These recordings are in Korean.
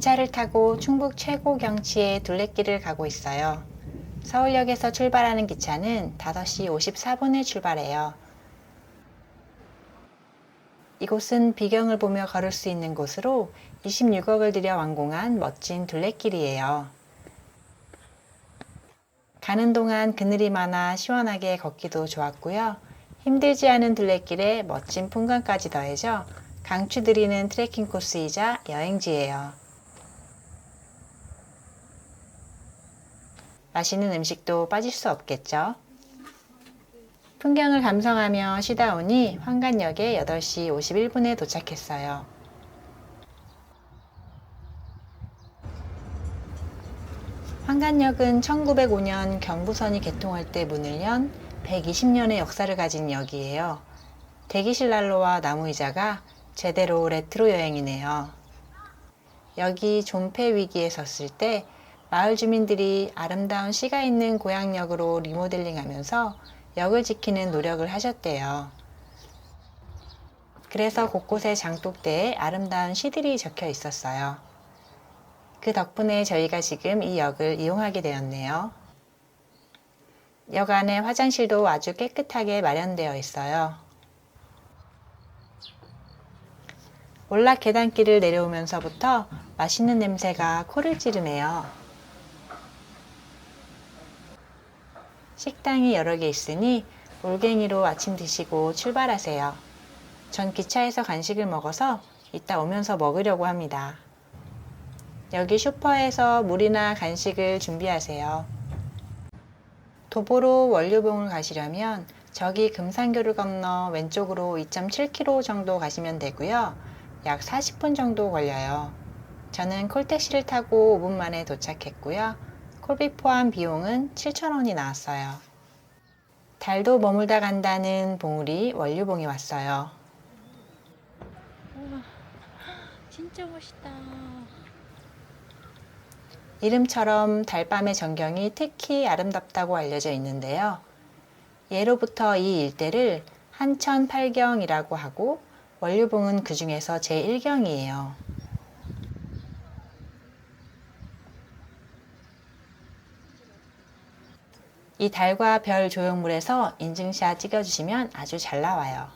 기차를 타고 충북 최고 경치의 둘레길을 가고 있어요. 서울역에서 출발하는 기차는 5시 54분에 출발해요. 이곳은 비경을 보며 걸을 수 있는 곳으로 26억을 들여 완공한 멋진 둘레길이에요. 가는 동안 그늘이 많아 시원하게 걷기도 좋았고요. 힘들지 않은 둘레길에 멋진 풍광까지 더해져 강추드리는 트레킹 코스이자 여행지예요. 맛있는 음식도 빠질 수 없겠죠. 풍경을 감상하며 쉬다 오니 환관역에 8시 51분에 도착했어요. 환관역은 1905년 경부선이 개통할 때 문을 연 120년의 역사를 가진 역이에요. 대기실 난로와 나무 의자가 제대로 레트로 여행이네요. 여기 존폐 위기에 섰을 때 마을 주민들이 아름다운 시가 있는 고향역으로 리모델링 하면서 역을 지키는 노력을 하셨대요. 그래서 곳곳에 장독대에 아름다운 시들이 적혀 있었어요. 그 덕분에 저희가 지금 이 역을 이용하게 되었네요. 역 안에 화장실도 아주 깨끗하게 마련되어 있어요. 올락 계단길을 내려오면서부터 맛있는 냄새가 코를 찌르네요. 식당이 여러 개 있으니 올갱이로 아침 드시고 출발하세요. 전 기차에서 간식을 먹어서 이따 오면서 먹으려고 합니다. 여기 슈퍼에서 물이나 간식을 준비하세요. 도보로 원류봉을 가시려면 저기 금산교를 건너 왼쪽으로 2.7km 정도 가시면 되고요. 약 40분 정도 걸려요. 저는 콜택시를 타고 5분 만에 도착했고요. 콜비 포함 비용은 7,000원이 나왔어요. 달도 머물다 간다는 봉우리 원류봉이 왔어요. 우와, 진짜 멋있다. 이름처럼 달밤의 전경이 특히 아름답다고 알려져 있는데요. 예로부터 이 일대를 한천팔경이라고 하고 원류봉은 그 중에서 제1경이에요. 이 달과 별 조형물에서 인증샷 찍어주시면 아주 잘 나와요.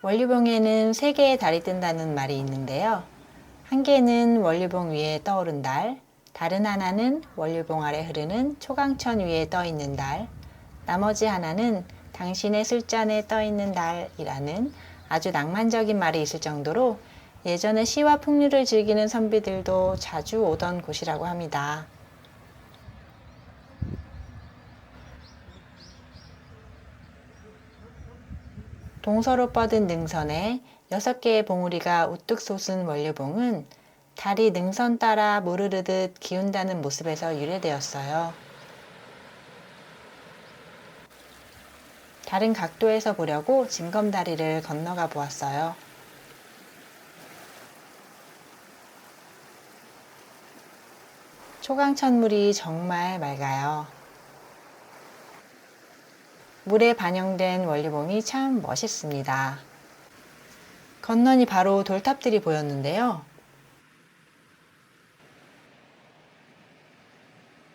원류봉에는 세 개의 달이 뜬다는 말이 있는데요. 한 개는 원류봉 위에 떠오른 달, 다른 하나는 원류봉 아래 흐르는 초강천 위에 떠 있는 달, 나머지 하나는 당신의 술잔에 떠 있는 달이라는 아주 낭만적인 말이 있을 정도로 예전에 시와 풍류를 즐기는 선비들도 자주 오던 곳이라고 합니다. 동서로 뻗은 능선에 여섯 개의 봉우리가 우뚝 솟은 원류봉은 달이 능선 따라 무르르듯 기운다는 모습에서 유래되었어요. 다른 각도에서 보려고 징검다리를 건너가 보았어요. 초강천물이 정말 맑아요. 물에 반영된 원리봉이 참 멋있습니다. 건너니 바로 돌탑들이 보였는데요.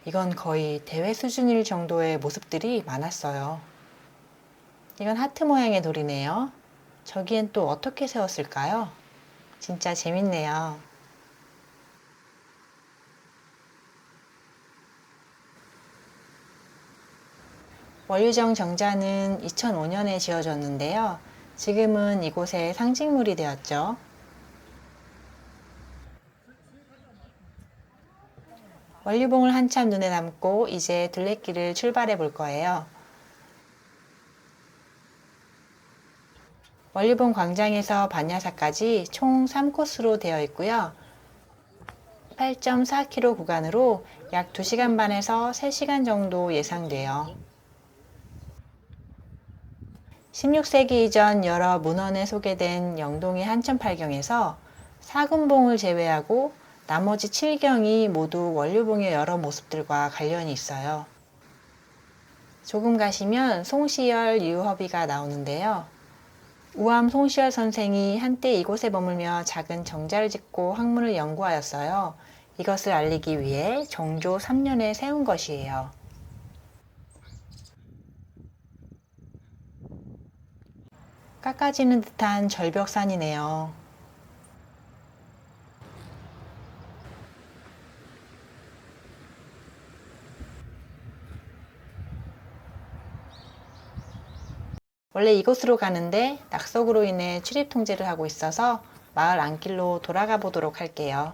이건 거의 대회 수준일 정도의 모습들이 많았어요. 이건 하트 모양의 돌이네요. 저기엔 또 어떻게 세웠을까요? 진짜 재밌네요. 원류정 정자는 2005년에 지어졌는데요. 지금은 이곳의 상징물이 되었죠. 원류봉을 한참 눈에 담고 이제 둘레길을 출발해 볼 거예요. 원류봉 광장에서 반야사까지 총 3코스로 되어 있고요. 8.4km 구간으로 약 2시간 반에서 3시간 정도 예상돼요. 16세기 이전 여러 문헌에 소개된 영동의 한천팔경에서 사금봉을 제외하고 나머지 7경이 모두 원류봉의 여러 모습들과 관련이 있어요. 조금 가시면 송시열 유허비가 나오는데요. 우암 송시열 선생이 한때 이곳에 머물며 작은 정자를 짓고 학문을 연구하였어요. 이것을 알리기 위해 정조 3년에 세운 것이에요. 깎아지는 듯한 절벽산이네요. 원래 이곳으로 가는데 낙석으로 인해 출입 통제를 하고 있어서 마을 안길로 돌아가 보도록 할게요.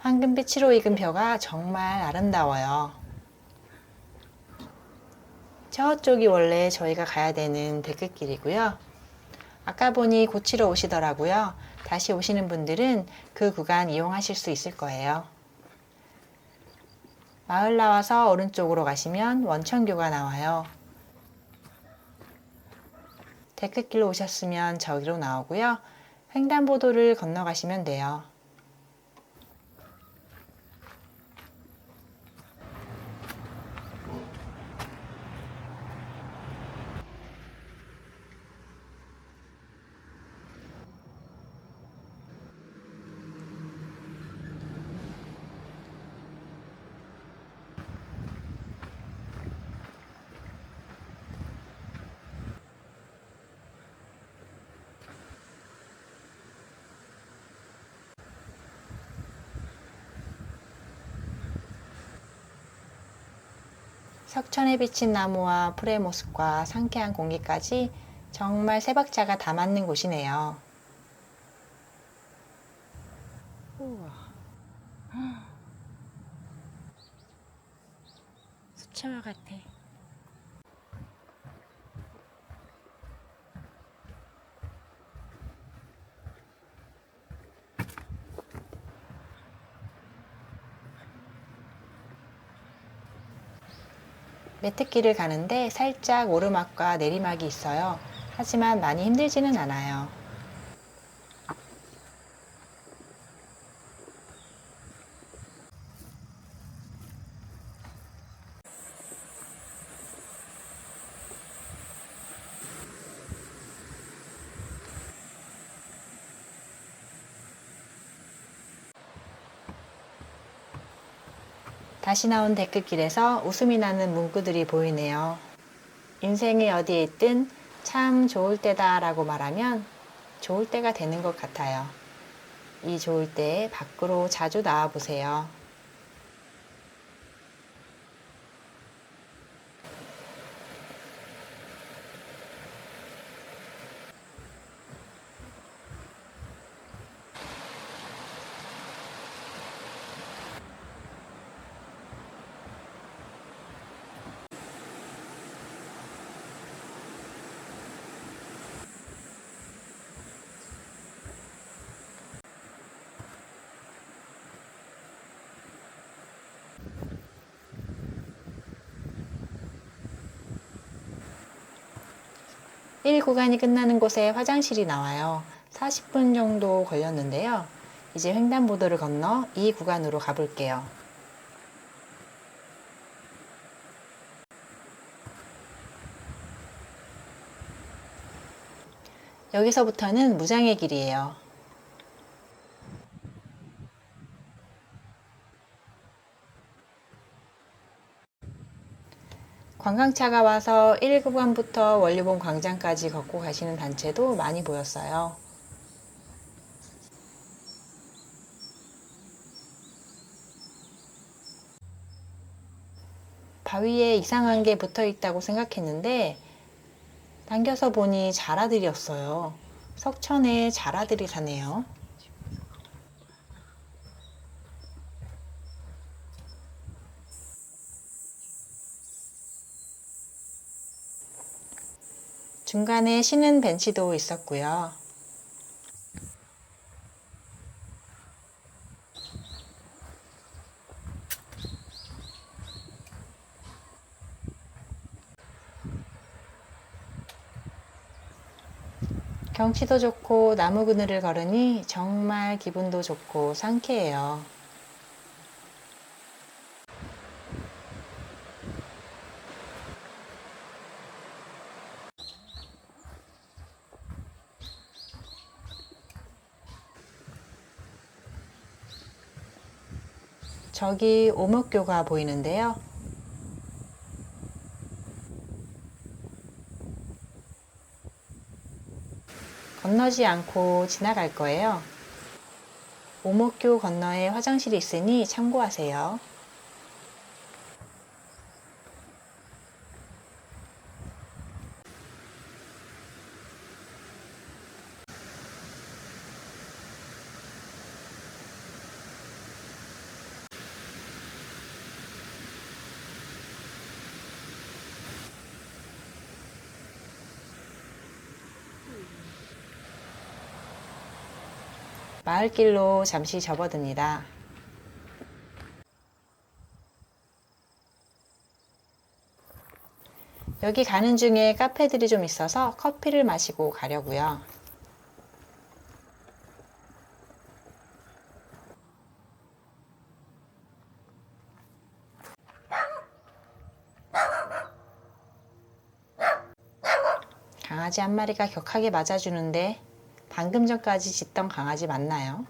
황금빛으로 익은 벼가 정말 아름다워요. 저쪽이 원래 저희가 가야 되는 데크길이고요. 아까 보니 고치러 오시더라고요. 다시 오시는 분들은 그 구간 이용하실 수 있을 거예요. 마을 나와서 오른쪽으로 가시면 원천교가 나와요. 데크길로 오셨으면 저기로 나오고요. 횡단보도를 건너가시면 돼요. 석천에 비친 나무와 풀의 모습과 상쾌한 공기까지 정말 세 박자가 다 맞는 곳이네요. 우와. 수채화 같아. 메트길을 가는데 살짝 오르막과 내리막이 있어요. 하지만 많이 힘들지는 않아요. 다시 나온 데크길에서 웃음이 나는 문구들이 보이네요. 인생이 어디에 있든 참 좋을 때다 라고 말하면 좋을 때가 되는 것 같아요. 이 좋을 때에 밖으로 자주 나와 보세요. 일 구간이 끝나는 곳에 화장실이 나와요. 40분 정도 걸렸는데요. 이제 횡단보도를 건너 이 구간으로 가볼게요. 여기서부터는 무장의 길이에요. 관광차가 와서 1구간부터 원류봉 광장까지 걷고 가시는 단체도 많이 보였어요. 바위에 이상한 게 붙어 있다고 생각했는데 당겨서 보니 자라들이었어요. 석천에 자라들이 사네요. 중간에 쉬는 벤치도 있었고요. 경치도 좋고 나무 그늘을 걸으니 정말 기분도 좋고 상쾌해요. 저기 오목교가 보이는데요. 건너지 않고 지나갈 거예요. 오목교 건너에 화장실이 있으니 참고하세요. 마을길로 잠시 접어듭니다. 여기 가는 중에 카페들이 좀 있어서 커피를 마시고 가려고요. 강아지 한 마리가 격하게 맞아주는데 방금 전까지 짖던 강아지 맞나요?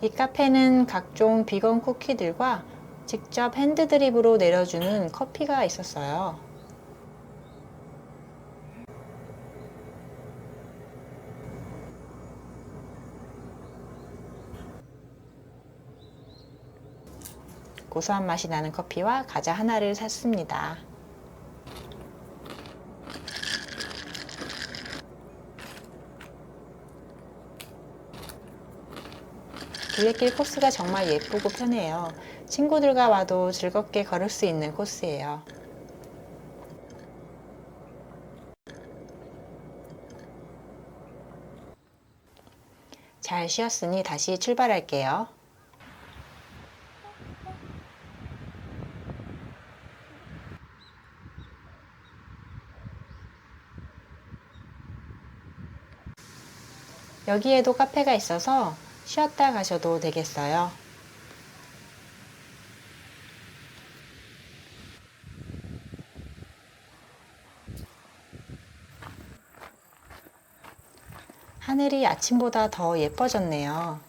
이 카페는 각종 비건 쿠키들과 직접 핸드드립으로 내려주는 커피가 있었어요. 고소한 맛이 나는 커피와 과자 하나를 샀습니다. 둘레길 코스가 정말 예쁘고 편해요. 친구들과 와도 즐겁게 걸을 수 있는 코스예요. 잘 쉬었으니 다시 출발할게요. 여기에도 카페가 있어서 쉬었다 가셔도 되겠어요. 하늘이 아침보다 더 예뻐졌네요.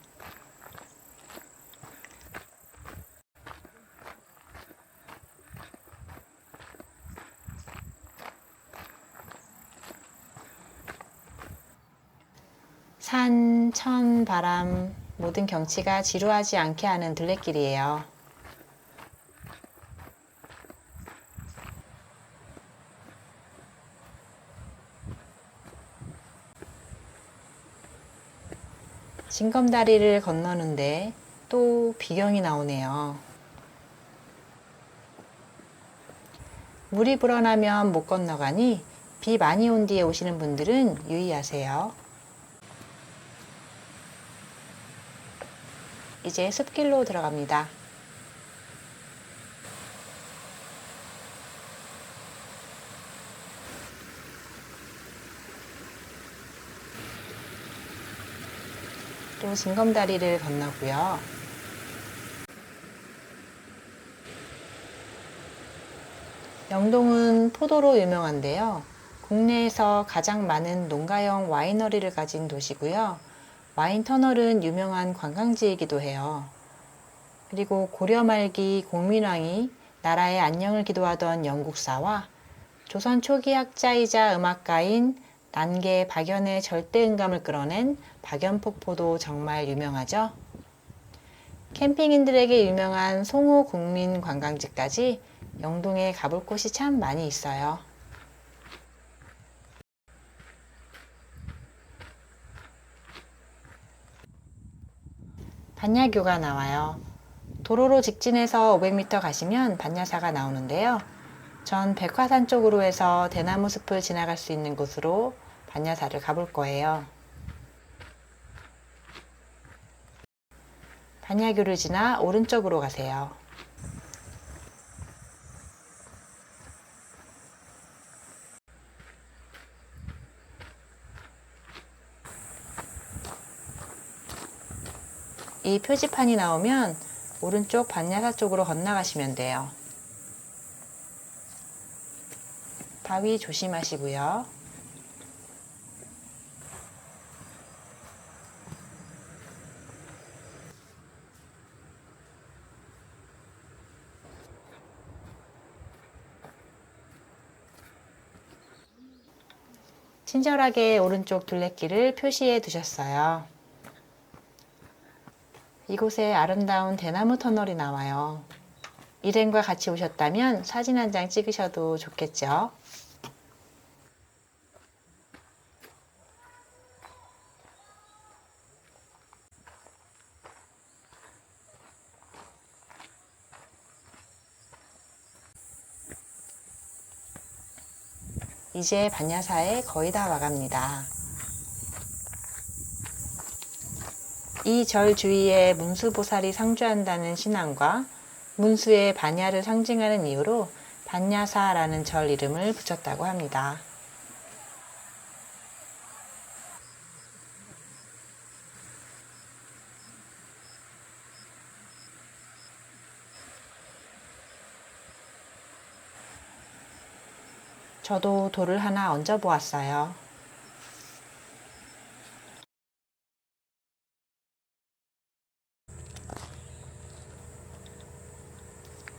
산, 천, 바람, 모든 경치가 지루하지 않게 하는 둘레길이에요. 징검다리를 건너는데 또 비경이 나오네요. 물이 불어나면 못 건너가니 비 많이 온 뒤에 오시는 분들은 유의하세요. 이제 숲길로 들어갑니다. 또 징검다리를 건너고요. 영동은 포도로 유명한데요. 국내에서 가장 많은 농가형 와이너리를 가진 도시고요. 와인 터널은 유명한 관광지이기도 해요. 그리고 고려 말기 공민왕이 나라의 안녕을 기도하던 영국사와 조선 초기 학자이자 음악가인 난계 박연의 절대 음감을 끌어낸 박연폭포도 정말 유명하죠. 캠핑인들에게 유명한 송호 국민 관광지까지 영동에 가볼 곳이 참 많이 있어요. 반야교가 나와요. 도로로 직진해서 500m 가시면 반야사가 나오는데요. 전 백화산 쪽으로 해서 대나무 숲을 지나갈 수 있는 곳으로 반야사를 가볼 거예요. 반야교를 지나 오른쪽으로 가세요. 이 표지판이 나오면 오른쪽 반야사 쪽으로 건너가시면 돼요. 바위 조심하시고요. 친절하게 오른쪽 둘레길을 표시해 두셨어요. 이곳에 아름다운 대나무 터널이 나와요. 일행과 같이 오셨다면 사진 한 장 찍으셔도 좋겠죠? 이제 반야사에 거의 다 와갑니다. 이 절 주위에 문수보살이 상주한다는 신앙과 문수의 반야를 상징하는 이유로 반야사라는 절 이름을 붙였다고 합니다. 저도 돌을 하나 얹어 보았어요.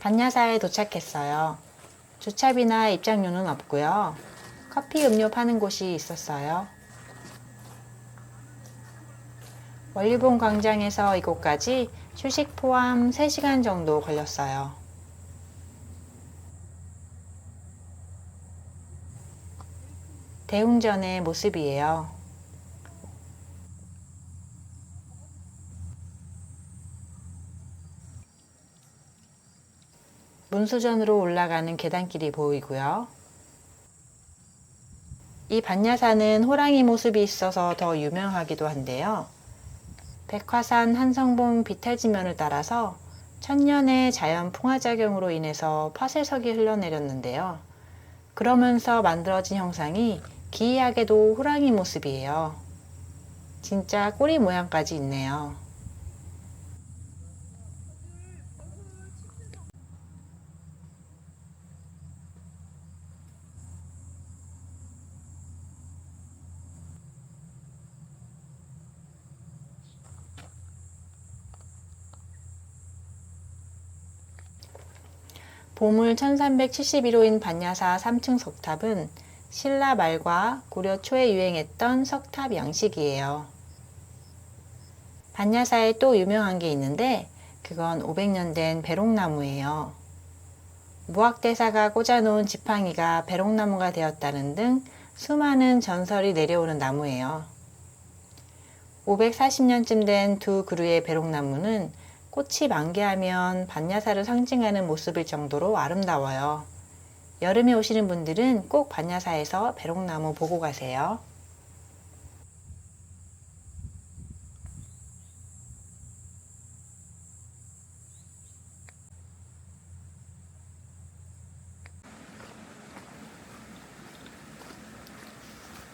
반야사에 도착했어요. 주차비나 입장료는 없고요. 커피 음료 파는 곳이 있었어요. 원리봉 광장에서 이곳까지 휴식 포함 3시간 정도 걸렸어요. 대웅전의 모습이에요. 문수전으로 올라가는 계단길이 보이고요. 이 반야산은 호랑이 모습이 있어서 더 유명하기도 한데요. 백화산 한성봉 비탈지면을 따라서 천년의 자연 풍화작용으로 인해서 파쇄석이 흘러내렸는데요. 그러면서 만들어진 형상이 기이하게도 호랑이 모습이에요. 진짜 꼬리 모양까지 있네요. 보물 1371호인 반야사 3층 석탑은 신라 말과 고려 초에 유행했던 석탑 양식이에요. 반야사에 또 유명한 게 있는데 그건 500년 된 배롱나무예요. 무학대사가 꽂아놓은 지팡이가 배롱나무가 되었다는 등 수많은 전설이 내려오는 나무예요. 540년쯤 된 두 그루의 배롱나무는 꽃이 만개하면 반야사를 상징하는 모습일 정도로 아름다워요. 여름에 오시는 분들은 꼭 반야사에서 배롱나무 보고 가세요.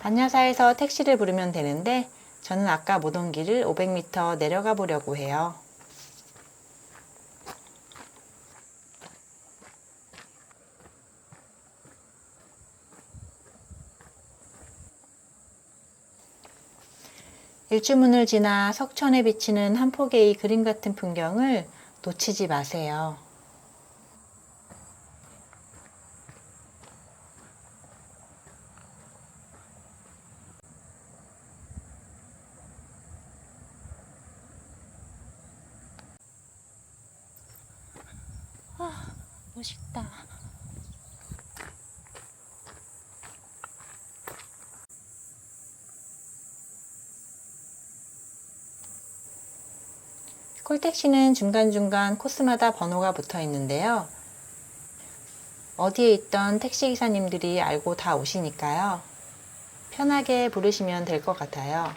반야사에서 택시를 부르면 되는데 저는 아까 못온 길을 500m 내려가 보려고 해요. 일주문을 지나 석천에 비치는 한 폭의 이 그림 같은 풍경을 놓치지 마세요. 멋있다. 콜택시는 중간중간 코스마다 번호가 붙어 있는데요. 어디에 있던 택시기사님들이 알고 다 오시니까요. 편하게 부르시면 될 것 같아요.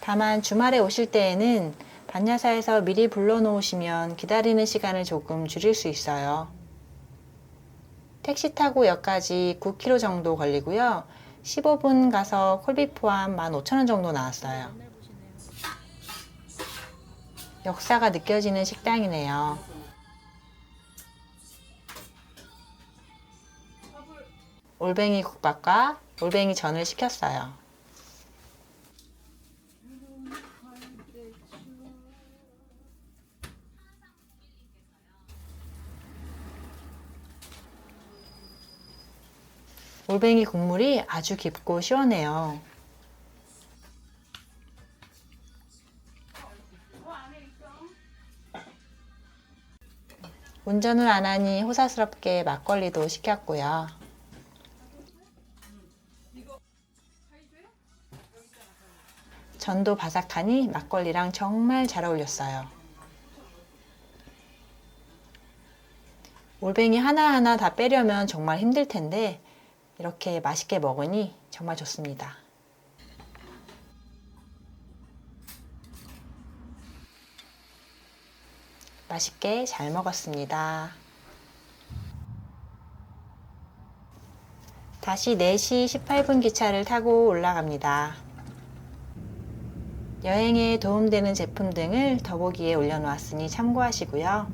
다만 주말에 오실 때에는 반야사에서 미리 불러놓으시면 기다리는 시간을 조금 줄일 수 있어요. 택시 타고 역까지 9km 정도 걸리고요. 15분 가서 콜비 포함 15,000원 정도 나왔어요. 역사가 느껴지는 식당이네요. 올뱅이 국밥과 올뱅이 전을 시켰어요. 올뱅이 국물이 아주 깊고 시원해요. 운전을 안 하니 호사스럽게 막걸리도 시켰고요. 전도 바삭하니 막걸리랑 정말 잘 어울렸어요. 올뱅이 하나하나 다 빼려면 정말 힘들 텐데 이렇게 맛있게 먹으니 정말 좋습니다. 맛있게 잘 먹었습니다. 다시 4시 18분 기차를 타고 올라갑니다. 여행에 도움되는 제품 등을 더보기에 올려놓았으니 참고하시고요.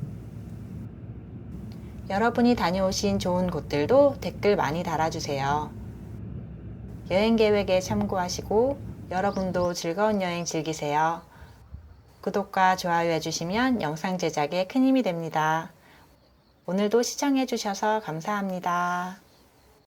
여러분이 다녀오신 좋은 곳들도 댓글 많이 달아주세요. 여행 계획에 참고하시고 여러분도 즐거운 여행 즐기세요. 구독과 좋아요 해주시면 영상 제작에 큰 힘이 됩니다. 오늘도 시청해주셔서 감사합니다.